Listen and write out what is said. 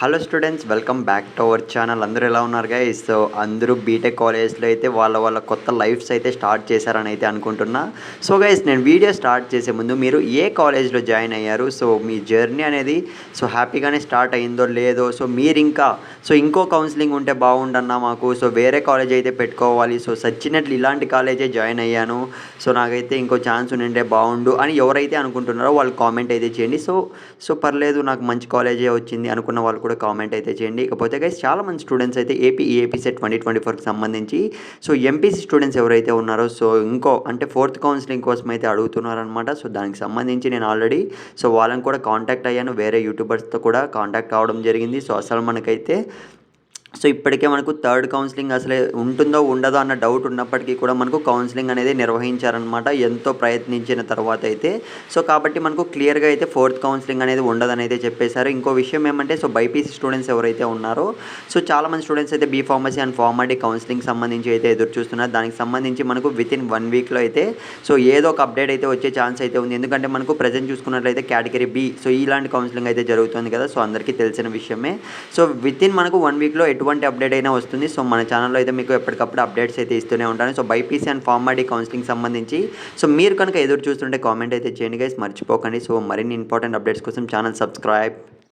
Hello students welcome back to our channel అందరూ ఎలా ఉన్నారు గైస్ సో అందరూ బీటెక్ కాలేజ్లో అయితే వాళ్ళ వాళ్ళ కొత్త లైఫ్స్ అయితే స్టార్ట్ చేశారని అయితే అనుకుంటున్నా. సో గైస్ నేను వీడియో స్టార్ట్ చేసే ముందు మీరు ఏ కాలేజ్లో జాయిన్ అయ్యారు? సో మీ జర్నీ అనేది సో హ్యాపీగానే స్టార్ట్ అయిందో లేదో సో మీరు ఇంకా సో ఇంకో కౌన్సిలింగ్ ఉంటే బాగుండన్నా మాకు. సో వేరే కాలేజ్ అయితే పెట్టుకోవాలి. సో సచ్చినట్లు ఇలాంటి కాలేజే జాయిన్ అయ్యాను. సో నాకైతే ఇంకో ఛాన్స్ ఉండే బాగుండు అని ఎవరైతే అనుకుంటున్నారో వాళ్ళు కామెంట్ అయితే చేయండి. సో సో పర్లేదు నాకు మంచి కాలేజే వచ్చింది అనుకున్న వాళ్ళు కూడా కామెంట్ అయితే చేయండి. ఇకపోతే గైస్ చాలా మంది స్టూడెంట్స్ అయితే AP AP SET twenty twenty ఫోర్కి సంబంధించి సో ఎంపీసీ స్టూడెంట్స్ ఎవరైతే ఉన్నారో సో ఇంకో అంటే ఫోర్త్ కౌన్సిలింగ్ కోసం అయితే అడుగుతున్నారనమాట సో దానికి సంబంధించి నేను ఆల్రెడీ సో వాళ్ళని కూడా కాంటాక్ట్ అయ్యాను. వేరే యూట్యూబర్స్తో కూడా కాంటాక్ట్ అవ్వడం జరిగింది. సో అసలు మనకైతే సో ఇప్పటికే మనకు థర్డ్ కౌన్సిలింగ్ అసలే ఉంటుందో ఉండదో అన్న డౌట్ ఉన్నప్పటికీ కూడా మనకు కౌన్సిలింగ్ అనేది నిర్వహించారనమాట ఎంతో ప్రయత్నించిన తర్వాత అయితే. సో కాబట్టి మనకు క్లియర్గా అయితే ఫోర్త్ కౌన్సిలింగ్ అనేది ఉండదని అయితే చెప్పేశారు. ఇంకో విషయం ఏమంటే సో బైపీసీ స్టూడెంట్స్ ఎవరైతే ఉన్నారో సో చాలామంది స్టూడెంట్స్ అయితే B pharmacy and Pharm D counselling సంబంధించి అయితే ఎదురు చూస్తున్నారు. దానికి సంబంధించి మనకు విత్ ఇన్ వన్ వీక్లో అయితే సో ఏదో ఒక అప్డేట్ అయితే వచ్చే ఛాన్స్ అయితే ఉంది. ఎందుకంటే మనకు ప్రజెంట్ చూసుకున్నట్లయితే కేటగిరీ బి సో ఇలాంటి కౌన్సిలింగ్ అయితే జరుగుతుంది కదా. సో అందరికీ తెలిసిన విషయమే. సో విత్ ఇన్ మనకు వన్ వీక్లో ఎటు ఎటువంటి అప్డేట్ అయినా వస్తుంది. సో మన ఛానల్లో అయితే మీకు ఎప్పటికప్పుడు అప్డేట్స్ అయితే ఇస్తూనే ఉంటాను. So BiPC and Pharm D counselling సంబంధించి సో మీరు కనుక ఎదురు చూస్తుంటే కామెంట్ అయితే చేయండి గైస్ మర్చిపోకండి. సో మరిన్ని ఇంపార్టెంట్ అప్డేట్స్ కోసం ఛానల్ సబ్స్క్రైబ్